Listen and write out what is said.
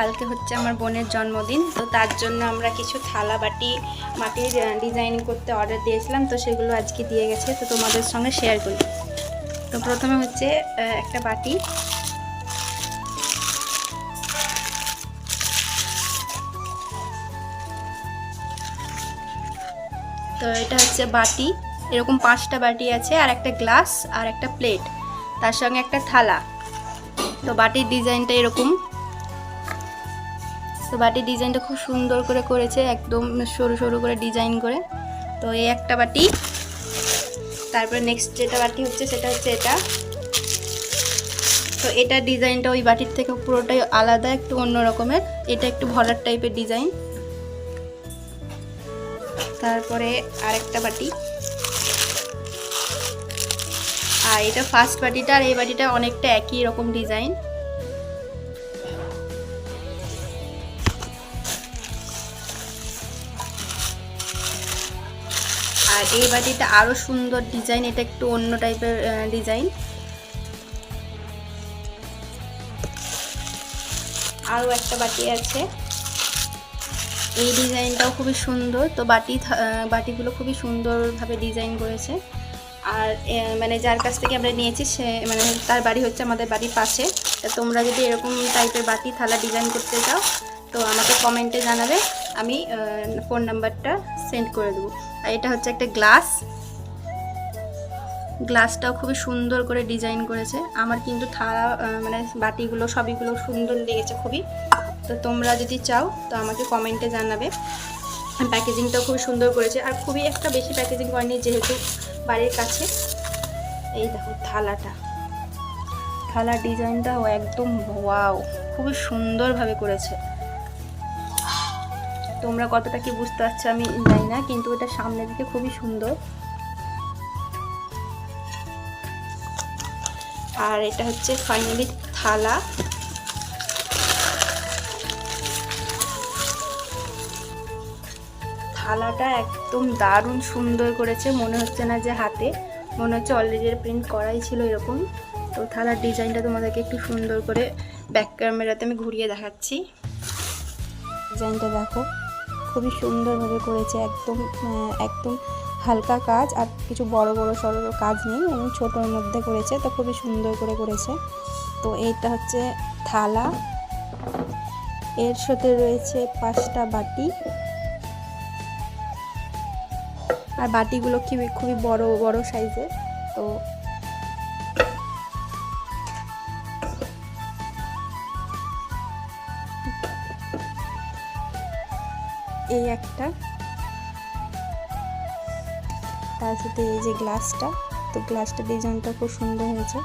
কালকে হচ্ছে আমার বোনের জন্মদিন, তো তার জন্য আমরা কিছু থালা বাটি, মাটির ডিজাইন করতে অর্ডার দিয়েছিলাম, তো সেগুলো আজকে দিয়ে গেছে, তো তোমাদের সঙ্গে শেয়ার করি। তো প্রথমে হচ্ছে একটা বাটি। তো এটা হচ্ছে বাটি, এরকম পাঁচটা বাটি আছে, আর একটা গ্লাস আর একটা প্লেট, তার সঙ্গে একটা থালা। তো বাটির ডিজাইনটা এরকম। তো বাটির ডিজাইনটা খুব সুন্দর করে করেছে, একদম সরু সরু করে ডিজাইন করে। তো এই একটা বাটি, তারপরে নেক্সট যেটা বাটি হচ্ছে সেটা হচ্ছে এটা। তো এটা ডিজাইনটা ওই বাটির থেকে পুরোটাই আলাদা, একটু অন্য রকমের। এটা একটু ভরার টাইপের ডিজাইন। তারপরে আরেকটা বাটি। আর এটা ফার্স্ট বাটিটা আর এই বাটিটা অনেকটা একই রকম ডিজাইন। আর এই বাটিটা আরও সুন্দর ডিজাইন, এটা একটু অন্য টাইপের ডিজাইন। আরও একটা বাটি আছে। এই ডিজাইনটাও খুবই সুন্দর। তো বাটি বাটিগুলো খুবই সুন্দরভাবে ডিজাইন করেছে। আর মানে যার কাছ থেকে আমরা নিয়েছি, সে মানে তার বাড়ি হচ্ছে আমাদের বাড়ির পাশে। তোমরা যদি এরকম টাইপের বাটি থালা ডিজাইন করতে চাও তো আমাকে কমেন্টে জানাবে, আমি ফোন নাম্বারটা সেন্ড করে দেবো। আর এটা হচ্ছে একটা গ্লাস। গ্লাসটাও খুবই সুন্দর করে ডিজাইন করেছে। আমার কিন্তু থালা মানে বাটিগুলো, সবইগুলো সুন্দর লেগেছে খুবই। তো তোমরা যদি চাও, তো আমাকে কমেন্টে জানাবে। প্যাকেজিংটাও খুব সুন্দর করেছে। আর খুবই একটা বেশি প্যাকেজিং করেনি যেহেতু বাড়ির কাছে। এই দেখো থালাটা। থালার ডিজাইনটাও একদম ওয়াও, খুবই সুন্দরভাবে করেছে। তোমরা কতটা কি বুঝতে পারছ আমি জানি না, কিন্তু এটা সামনের দিকে খুবই সুন্দর। আর এটা হচ্ছে ফাইনালি থালা। থালাটা একদম দারুণ সুন্দর করেছে, মনে হচ্ছে না যে হাতে। মনে হচ্ছে অলরেডি প্রিন্ট করাই ছিল এরকম। তো থালার ডিজাইনটা তোমাদেরকে একটু সুন্দর করে ব্যাক ক্যামেরাতে আমি ঘুরিয়ে দেখাচ্ছি। ডিজাইনটা দেখো। খুবই সুন্দরভাবে করেছে, একদম একদম হালকা কাজ আর কিছু বড় বড় সড়ো কাজ নেই, এবং ছোটোর মধ্যে করেছে, তো খুবই সুন্দর করে করেছে। তো এইটা হচ্ছে থালা। এর সাথে রয়েছে পাঁচটা বাটি। আর বাটিগুলো খুবই খুবই বড় বড় সাইজের, তো এই একটা। তার সাথে এই যে গ্লাসটা তো গ্লাসটা ডিজাইনটা খুব সুন্দর হয়েছে।